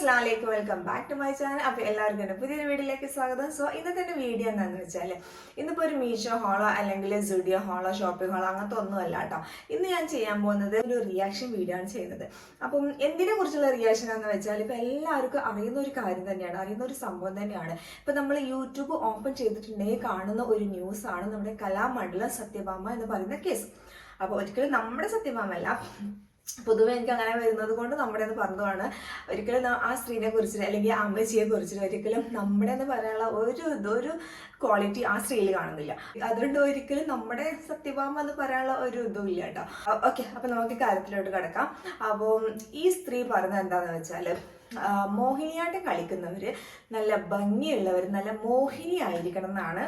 അസ്ലാമലൈക്കും welcome back to my channel. അപ്പോൾ എല്ലാവർക്കും എന്റെ പുതിയൊരു വീഡിയോയിലേക്ക് സ്വാഗതം. സോ ഇന്നത്തെ വീഡിയോ എന്താണെന്ന് വെച്ചാൽ ഇന്നിപ്പോൾ ഒരു മീഷോ ഹോളോ അല്ലെങ്കിൽ സുഡിയോ ഹോളോ ഷോപ്പിംഗ് ഹോളോ അങ്ങനത്തെ ഒന്നുമല്ല കേട്ടോ. ഇന്ന് ഞാൻ ചെയ്യാൻ പോകുന്നത് ഒരു റിയാക്ഷൻ വീഡിയോ ആണ് ചെയ്യുന്നത്. അപ്പം എന്തിനെ കുറിച്ചുള്ള റിയാക്ഷൻ എന്ന് വെച്ചാൽ ഇപ്പം എല്ലാവർക്കും അറിയുന്ന ഒരു കാര്യം തന്നെയാണ് അറിയുന്ന ഒരു സംഭവം തന്നെയാണ്. ഇപ്പം നമ്മൾ യൂട്യൂബ് ഓപ്പൺ ചെയ്തിട്ടുണ്ടെങ്കിൽ കാണുന്ന ഒരു ന്യൂസാണ് നമ്മുടെ കലാമണ്ഡലം സത്യഭാമ എന്ന് പറയുന്ന കേസ് അപ്പോൾ ഒരിക്കലും നമ്മുടെ സത്യഭാമല്ല പൊതുവെ എനിക്ക് അങ്ങനെ വരുന്നത് കൊണ്ട് നമ്മുടെ എന്ന് പറഞ്ഞതാണ്. ഒരിക്കലും ആ സ്ത്രീനെ കുറിച്ചിട്ട് അല്ലെങ്കിൽ ആ അമ്മച്ചിയെ കുറിച്ചിട്ട് ഒരിക്കലും നമ്മുടെ എന്ന് പറയാനുള്ള ഒരു ഇതൊരു ക്വാളിറ്റി ആ സ്ത്രീയിൽ കാണുന്നില്ല. അതുകൊണ്ട് ഒരിക്കലും നമ്മുടെ സത്യഭാമ എന്ന് പറയാനുള്ള ഒരു ഇതും ഇല്ല കേട്ടോ. ഓക്കെ. അപ്പൊ നമുക്ക് കാര്യത്തിലോട്ട് കിടക്കാം. അപ്പോൾ ഈ സ്ത്രീ പറഞ്ഞത് എന്താന്ന് വെച്ചാൽ ആ, മോഹിനിയാട്ടം കളിക്കുന്നവർ നല്ല ഭംഗിയുള്ളവർ നല്ല മോഹിനി ആയിരിക്കണം എന്നാണ്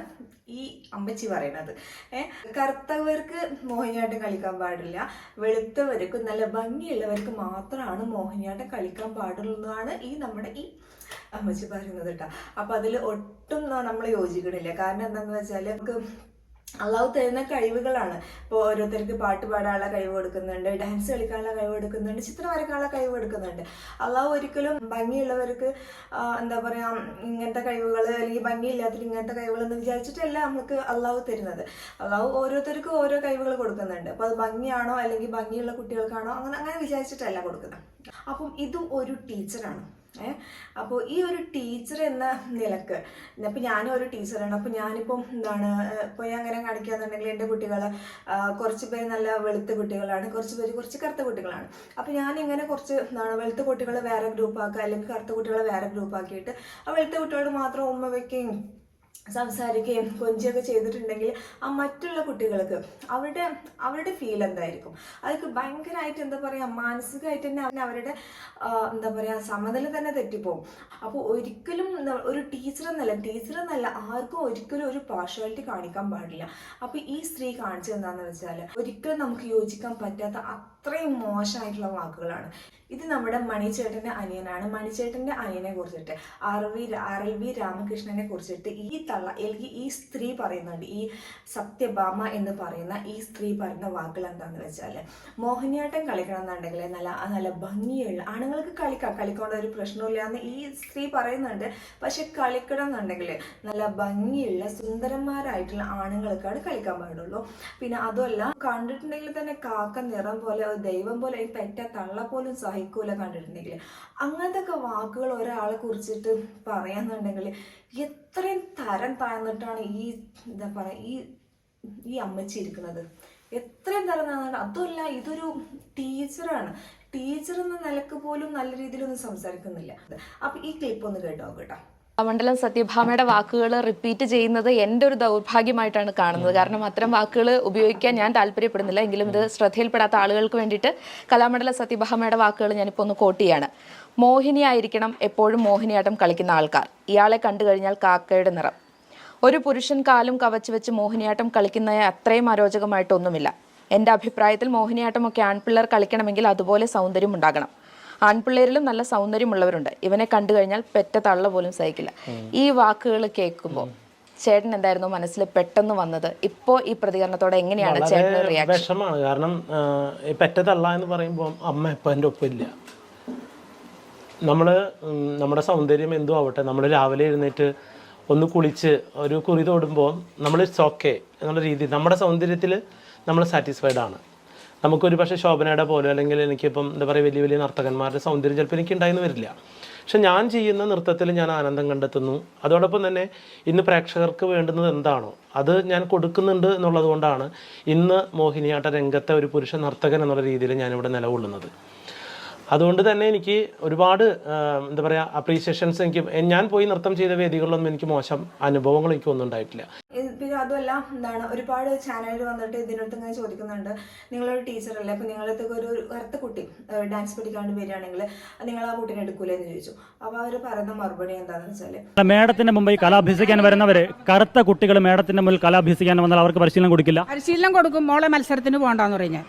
ഈ അമ്മച്ചി പറയുന്നത്. ഏഹ് കറുത്തവർക്ക് മോഹിനിയാട്ടം കളിക്കാൻ പാടില്ല വെളുത്തവർക്ക് നല്ല ഭംഗിയുള്ളവർക്ക് മാത്രമാണ് മോഹിനിയാട്ടം കളിക്കാൻ പാടുള്ളൂ എന്നാണ് ഈ നമ്മുടെ ഈ അമ്മച്ചി പറയുന്നത് കേട്ടോ. അപ്പൊ അതിൽ ഒട്ടും നമ്മൾ യോജിക്കണില്ല. കാരണം എന്താണെന്ന് വെച്ചാൽ നമുക്ക് അള്ളാഹു തരുന്ന കഴിവുകളാണ്. ഇപ്പോൾ ഓരോരുത്തർക്ക് പാട്ട് പാടാനുള്ള കഴിവ് കൊടുക്കുന്നുണ്ട് ഡാൻസ് കളിക്കാനുള്ള കഴിവ് കൊടുക്കുന്നുണ്ട് ചിത്രം വരക്കാനുള്ള കഴിവ് കൊടുക്കുന്നുണ്ട്. അള്ളാഹു ഒരിക്കലും ഭംഗിയുള്ളവർക്ക് എന്താ പറയാ ഇങ്ങനത്തെ കഴിവുകൾ അല്ലെങ്കിൽ ഭംഗിയില്ലാത്തവർ ഇങ്ങനത്തെ കഴിവുകൾ എന്ന് വിചാരിച്ചിട്ടല്ല നമുക്ക് അള്ളാഹു തരുന്നത്. അള്ളാഹു ഓരോരുത്തർക്കും ഓരോ കഴിവുകൾ കൊടുക്കുന്നുണ്ട്. അപ്പോൾ അത് ഭംഗിയാണോ അല്ലെങ്കിൽ ഭംഗിയുള്ള കുട്ടികൾക്കാണോ അങ്ങനെ അങ്ങനെ വിചാരിച്ചിട്ടല്ല കൊടുക്കുന്നത്. അപ്പം ഇതും ഒരു ടീച്ചറാണ്. അപ്പോൾ ഈ ഒരു ടീച്ചർ എന്ന നിലയ്ക്ക് ഇപ്പം ഞാനും ഒരു ടീച്ചറാണ് അപ്പോൾ ഞാനിപ്പം എന്താണ് ഇപ്പോൾ ഞാൻ അങ്ങനെ കാണിക്കാന്നുണ്ടെങ്കിൽ എന്റെ കുട്ടികൾ കുറച്ച് പേര് നല്ല വെളുത്ത കുട്ടികളാണ് കുറച്ച് പേര് കുറച്ച് കറുത്ത കുട്ടികളാണ്. അപ്പോൾ ഞാൻ ഞാനിങ്ങനെ കുറച്ച് എന്താണ് വെളുത്ത കുട്ടികളെ വേറെ ഗ്രൂപ്പാക്കുക അല്ലെങ്കിൽ കറുത്ത കുട്ടികളെ വേറെ ഗ്രൂപ്പാക്കിയിട്ട് ആ വെളുത്ത കുട്ടികളോട് മാത്രം ഉമ്മ വയ്ക്കുകയും സംസാരിക്കുകയും കൊഞ്ചിയൊക്കെ ചെയ്തിട്ടുണ്ടെങ്കിൽ ആ മറ്റുള്ള കുട്ടികൾക്ക് അവരുടെ അവരുടെ ഫീൽ എന്തായിരിക്കും? അതൊക്കെ ഭയങ്കരമായിട്ട് എന്താ പറയുക മാനസികമായിട്ട് തന്നെ അവരുടെ എന്താ പറയുക സമനില തന്നെ തെറ്റിപ്പോവും. അപ്പോൾ ഒരിക്കലും ഒരു ടീച്ചർ എന്നല്ല ടീച്ചർ എന്നല്ല ആർക്കും ഒരിക്കലും ഒരു പാർഷ്വാലിറ്റി കാണിക്കാൻ പാടില്ല. അപ്പോൾ ഈ സ്ത്രീ കാണിച്ചത് എന്താണെന്ന് വെച്ചാൽ ഒരിക്കലും നമുക്ക് യോജിക്കാൻ പറ്റാത്ത അത്രയും മോശമായിട്ടുള്ള വാക്കുകളാണ്. ഇത് നമ്മുടെ മണിച്ചേട്ടന്റെ അനിയനാണ്. മണിച്ചേട്ടന്റെ അനിയനെ കുറിച്ചിട്ട് ആർ വി ആർ വി രാമകൃഷ്ണനെ കുറിച്ചിട്ട് ഈ തള്ള അല്ലെങ്കിൽ ഈ സ്ത്രീ പറയുന്നുണ്ട്. ഈ സത്യഭാമ എന്ന് പറയുന്ന ഈ സ്ത്രീ പറയുന്ന വാക്കുകൾ എന്താന്ന് വെച്ചാൽ മോഹിനിയാട്ടം കളിക്കണം എന്നുണ്ടെങ്കിൽ നല്ല നല്ല ഭംഗിയുള്ള ആണുങ്ങൾക്ക് കളിക്കാം. കളിക്കേണ്ട ഒരു പ്രശ്നമില്ല എന്ന് ഈ സ്ത്രീ പറയുന്നുണ്ട്. പക്ഷെ കളിക്കണം എന്നുണ്ടെങ്കിൽ നല്ല ഭംഗിയുള്ള സുന്ദരന്മാരായിട്ടുള്ള ആണുങ്ങൾക്കാണ് കളിക്കാൻ പാടുള്ളൂ. പിന്നെ അതുമല്ല കണ്ടിട്ടുണ്ടെങ്കിൽ തന്നെ കാക്ക നിറം പോലെ ദൈവം പോലെ ഈ പെറ്റ തള്ള പോലും സഹിക്കൂല കണ്ടിട്ടുണ്ടെങ്കിൽ അങ്ങനത്തെ വാക്കുകൾ ഒരാളെ കുറിച്ചിട്ട് പറയാന്നുണ്ടെങ്കിൽ എത്രയും തരം താഴ്ന്നിട്ടാണ് ഈ എന്താ പറയാ ഈ ഈ അമ്മച്ചി ഇരിക്കുന്നത്. എത്രയും തരം താഴ്ന്നിട്ട് അതുമല്ല ഇതൊരു ടീച്ചറാണ്. ടീച്ചർ എന്ന നിലയ്ക്ക് പോലും നല്ല രീതിയിലൊന്നും സംസാരിക്കുന്നില്ല. അപ്പൊ ഈ ക്ലിപ്പ് ഒന്ന് കേട്ടോ കേട്ടോ മണ്ഡലം സത്യഭാമയുടെ വാക്കുകൾ റിപ്പീറ്റ് ചെയ്യുന്നത് എന്റെ ഒരു ദൗർഭാഗ്യമായിട്ടാണ് കാണുന്നത്. കാരണം അത്തരം വാക്കുകൾ ഉപയോഗിക്കാൻ ഞാൻ താല്പര്യപ്പെടുന്നില്ല. എങ്കിലും ഇത് ശ്രദ്ധയിൽപ്പെടാത്ത ആളുകൾക്ക് വേണ്ടിയിട്ട് കലാമണ്ഡലം സത്യഭാമയുടെ വാക്കുകൾ ഞാനിപ്പോൾ ഒന്ന് കോട്ട് ചെയ്യാണ്. മോഹിനി ആയിരിക്കണം എപ്പോഴും മോഹിനിയാട്ടം കളിക്കുന്ന ആൾക്കാർ. ഇയാളെ കണ്ടു കഴിഞ്ഞാൽ കാക്കയുടെ നിറം. ഒരു പുരുഷൻ കാലും കവച്ച് വെച്ച് മോഹിനിയാട്ടം കളിക്കുന്ന അത്രയും അരോചകമായിട്ടൊന്നുമില്ല. എന്റെ അഭിപ്രായത്തിൽ മോഹിനിയാട്ടമൊക്കെ ആൺപിള്ളേർ കളിക്കണമെങ്കിൽ അതുപോലെ സൗന്ദര്യം ഉണ്ടാകണം. ആൺപിള്ളേരിലും നല്ല സൗന്ദര്യമുള്ളവരുണ്ട്. ഇവനെ കണ്ടു കഴിഞ്ഞാൽ പെറ്റ തള്ള പോലും സഹിക്കില്ല. ഈ വാക്കുകൾ കേൾക്കുമ്പോൾ ചേട്ടൻ എന്തായിരുന്നു മനസ്സിൽ പെട്ടെന്ന് വന്നത്? ഇപ്പോ ഈ പ്രതികരണത്തോടെ എങ്ങനെയാണ് ചേട്ടൻ വിഷമാണ്. കാരണം ഈ പെറ്റ തള്ള എന്ന് പറയുമ്പോൾ അമ്മ ഇപ്പം എന്റെ ഒപ്പം ഇല്ല. നമ്മൾ നമ്മുടെ സൗന്ദര്യം എന്തോ ആവട്ടെ നമ്മൾ രാവിലെ എഴുന്നേറ്റ് ഒന്ന് കുളിച്ച് ഒരു കുറി തോടുമ്പോൾ നമ്മൾ ഇറ്റ്സ് ഓക്കെ എന്നുള്ള രീതി നമ്മുടെ സൗന്ദര്യത്തിൽ നമ്മൾ സാറ്റിസ്ഫൈഡ് ആണ്. നമുക്കൊരു പക്ഷേ ശോഭനയുടെ പോലെ അല്ലെങ്കിൽ എനിക്കിപ്പം എന്താ പറയുക വലിയ വലിയ നർത്തകന്മാരുടെ സൗന്ദര്യം ചിലപ്പോൾ എനിക്ക് ഉണ്ടായെന്ന് വരില്ല. പക്ഷെ ഞാൻ ചെയ്യുന്ന നൃത്തത്തിൽ ഞാൻ ആനന്ദം കണ്ടെത്തുന്നു. അതോടൊപ്പം തന്നെ ഇന്ന് പ്രേക്ഷകർക്ക് വേണ്ടുന്നത് എന്താണോ അത് ഞാൻ കൊടുക്കുന്നുണ്ട് എന്നുള്ളത് കൊണ്ടാണ് ഇന്ന് മോഹിനിയാട്ട രംഗത്തെ ഒരു പുരുഷ നർത്തകൻ എന്നുള്ള രീതിയിൽ ഞാനിവിടെ നിലകൊള്ളുന്നത്. അതുകൊണ്ട് തന്നെ എനിക്ക് ഒരുപാട് എന്താ പറയുക അപ്രീസിയേഷൻസ് എനിക്ക് ഞാൻ പോയി നൃത്തം ചെയ്ത വേദികളിലൊന്നും എനിക്ക് മോശം അനുഭവങ്ങൾ എനിക്കൊന്നും ഉണ്ടായിട്ടില്ല. അതുമല്ല എന്താണ് ഒരുപാട് ചാനലിൽ വന്നിട്ട് ഇതിനടുത്ത് ഇങ്ങനെ ചോദിക്കുന്നുണ്ട്. നിങ്ങളൊരു ടീച്ചറല്ലേ അപ്പോൾ നിങ്ങളടുത്തേക്ക് ഒരു ഒരു കറുത്ത കുട്ടി ഡാൻസ് പഠിക്കാണ്ട് വരികയാണെങ്കിൽ നിങ്ങൾ ആ കുട്ടീനെ എടുക്കൂലേ എന്ന് ചോദിച്ചു. അപ്പൊ അവർ പറയുന്ന മറുപടി എന്താണെന്ന് വെച്ചാൽ മേഡത്തിന്റെ മുമ്പ് കലാഭ്യസിക്കാൻ വരുന്നവര് കറുത്ത കുട്ടികൾ മേഡത്തിന്റെ മുമ്പിൽ കലാഭ്യസിക്കാൻ വന്നാൽ അവർക്ക് പരിശീലനം കൊടുക്കില്ല? പരിശീലനം കൊടുക്കും. മോളെ മത്സരത്തിന് പോകണ്ടെന്ന് പറഞ്ഞു. ഞാൻ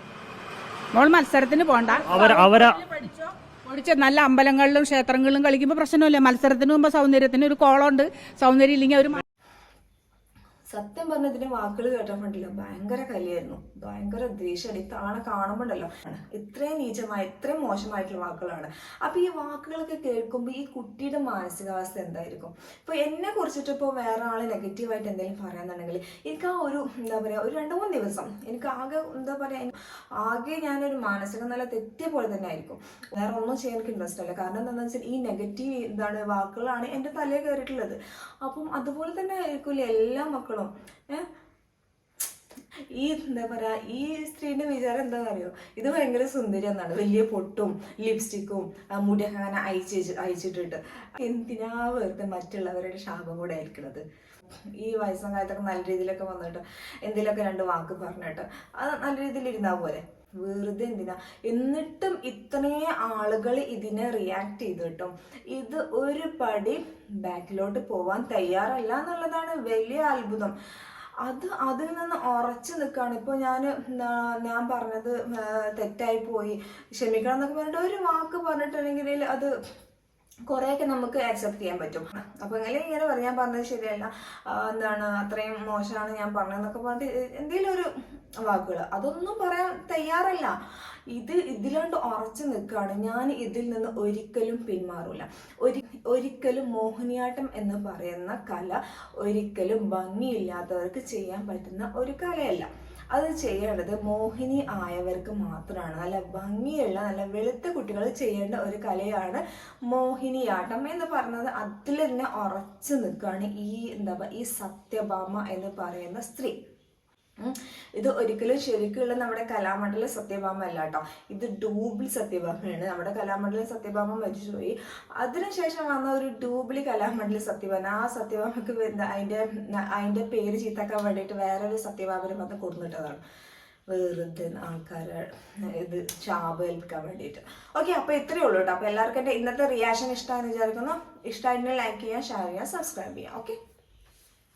മോൾ മത്സരത്തിന് പോകണ്ട അവർ അവരെ പഠിച്ചോ പഠിച്ച് നല്ല അമ്പലങ്ങളിലും ക്ഷേത്രങ്ങളിലും കളിക്കുമ്പോൾ പ്രശ്നമില്ല. മത്സരത്തിന് മുമ്പ് സൗന്ദര്യത്തിന് ഒരു കോളമുണ്ട്. സൗന്ദര്യം ഇല്ലെങ്കിൽ ഒരു സത്യം പറഞ്ഞ ഇതിന്റെ വാക്കുകൾ കേട്ടപ്പോണ്ടില്ല ഭയങ്കര കലിയായിരുന്നു. ഭയങ്കര ദേഷ്യം താണ കാണുമ്പോണ്ടല്ലോ. ഇത്രയും നീചമായ ഇത്രയും മോശമായിട്ടുള്ള വാക്കുകളാണ്. അപ്പൊ ഈ വാക്കുകളൊക്കെ കേൾക്കുമ്പോൾ ഈ കുട്ടിയുടെ മാനസികാവസ്ഥ എന്തായിരിക്കും? ഇപ്പൊ എന്നെ കുറിച്ചിട്ട് ഇപ്പോൾ വേറെ ആൾ നെഗറ്റീവായിട്ട് എന്തെങ്കിലും പറയാന്നുണ്ടെങ്കിൽ എനിക്ക് ആ ഒരു എന്താ പറയാ ഒരു രണ്ട് മൂന്ന് ദിവസം എനിക്ക് ആകെ എന്താ പറയാ ആകെ ഞാനൊരു മാനസിക നില തെറ്റിയ പോലെ തന്നെ ആയിരിക്കും. വേറെ ഒന്നും ചെയ്യാൻ എനിക്ക് ഇൻട്രസ്റ്റ് അല്ല. കാരണം എന്താണെന്ന് വെച്ചാൽ ഈ നെഗറ്റീവ് എന്താണ് വാക്കുകളാണ് എന്റെ തലയിൽ കയറിയിട്ടുള്ളത്. അപ്പം അതുപോലെ തന്നെ ആയിരിക്കില്ല എല്ലാ മക്കളും. ഏഹ് ഈ എന്താ പറയാ ഈ സ്ത്രീന്റെ വിചാരം എന്താ അറിയോ ഇത് ഭയങ്കര സുന്ദരി എന്നാണ് വലിയ പൊട്ടും ലിപ്സ്റ്റിക്കും മുടി അങ്ങനെ അയച്ച് അയച്ചിട്ടിട്ട് എന്തിനാ വെറുതെ മറ്റുള്ളവരുടെ ശാപം കൂടെ ആയിരിക്കണത് ഈ വയസ്സം കാലത്തൊക്കെ നല്ല രീതിയിലൊക്കെ വന്നിട്ട് എന്തെങ്കിലുമൊക്കെ രണ്ട് വാക്ക് പറഞ്ഞിട്ട് അത് നല്ല രീതിയിൽ ഇരുന്നാൽ പോലെ വെറുതെ എന്തിനാ? എന്നിട്ടും ഇത്രയും ആളുകൾ ഇതിനെ റിയാക്ട് ചെയ്തിട്ടും ഇത് ഒരു പടി ബാക്കിലോട്ട് പോവാൻ തയ്യാറല്ല എന്നുള്ളതാണ് വലിയ അത്ഭുതം. അത് അതിൽ നിന്ന് ഉറച്ചു നിൽക്കുകയാണ്. ഇപ്പോൾ ഞാൻ ഞാൻ പറഞ്ഞത് തെറ്റായി പോയി. ക്ഷമിക്കണം എന്നൊക്കെ പറഞ്ഞിട്ട് ഒരു വാക്ക് പറഞ്ഞിട്ടുണ്ടെങ്കിൽ അത് കുറേയൊക്കെ നമുക്ക് ആക്സെപ്റ്റ് ചെയ്യാൻ പറ്റും. അപ്പോൾ ഇങ്ങനെ ഇങ്ങനെ പറയാൻ പറഞ്ഞത് ശരിയല്ല. എന്താണ് അത്രയും മോശമാണ് ഞാൻ പറഞ്ഞതെന്നൊക്കെ പറഞ്ഞിട്ട് എന്തെങ്കിലും ഒരു വാക്കുകൾ അതൊന്നും പറയാൻ തയ്യാറല്ല. ഇത് ഇതിലാണ്ട് ഉറച്ചു നിൽക്കുകയാണ് ഞാൻ ഇതിൽ നിന്ന് ഒരിക്കലും പിന്മാറൂല. ഒരി ഒരിക്കലും മോഹിനിയാട്ടം എന്ന് പറയുന്ന കല ഒരിക്കലും ഭംഗിയില്ലാത്തവർക്ക് ചെയ്യാൻ പറ്റുന്ന ഒരു കലയല്ല. അത് ചെയ്യേണ്ടത് മോഹിനി ആയവർക്ക് മാത്രമാണ് നല്ല ഭംഗിയുള്ള നല്ല വെളുത്ത കുട്ടികൾ ചെയ്യേണ്ട ഒരു കലയാണ് മോഹിനിയാട്ടം എന്ന് പറയുന്നത് അതിൽ തന്നെ ഉറച്ചു നിൽക്കുകയാണ് ഈ എന്താ പറയുക ഈ സത്യഭാമ എന്ന് പറയുന്ന സ്ത്രീ. ഇത് ഒരിക്കലും ശരിക്കുള്ള നമ്മുടെ കലാമണ്ഡല സത്യഭാമ അല്ല കേട്ടോ ഇത് ഡൂബിൾ സത്യഭാമയാണ്. നമ്മുടെ കലാമണ്ഡല സത്യഭാമ മരിച്ചുപോയി അതിനുശേഷം വന്ന ഒരു ഡൂബിളി കലാമണ്ഡല സത്യഭാമ. ആ സത്യഭാമക്ക് അതിന്റെ അതിന്റെ പേര് ചീത്താക്കാൻ വേണ്ടിയിട്ട് വേറൊരു സത്യഭാമനെ വന്ന് കൊടുത്തിട്ടതാണ് വെറുതെ ആൾക്കാരെ ഇത് ശാപം ഏൽപ്പിക്കാൻ വേണ്ടിയിട്ട്. ഓക്കെ അപ്പോൾ ഇത്രയേ ഉള്ളൂ കേട്ടോ. അപ്പോൾ എല്ലാവർക്കും എന്റെ ഇന്നത്തെ റിയാക്ഷൻ ഇഷ്ടമാണെന്ന് വിചാരിക്കുന്നു. ഇഷ്ടമായിട്ടുണ്ടെങ്കിൽ ലൈക്ക് ചെയ്യാം ഷെയർ ചെയ്യാം സബ്സ്ക്രൈബ് ചെയ്യാം. ഓക്കെ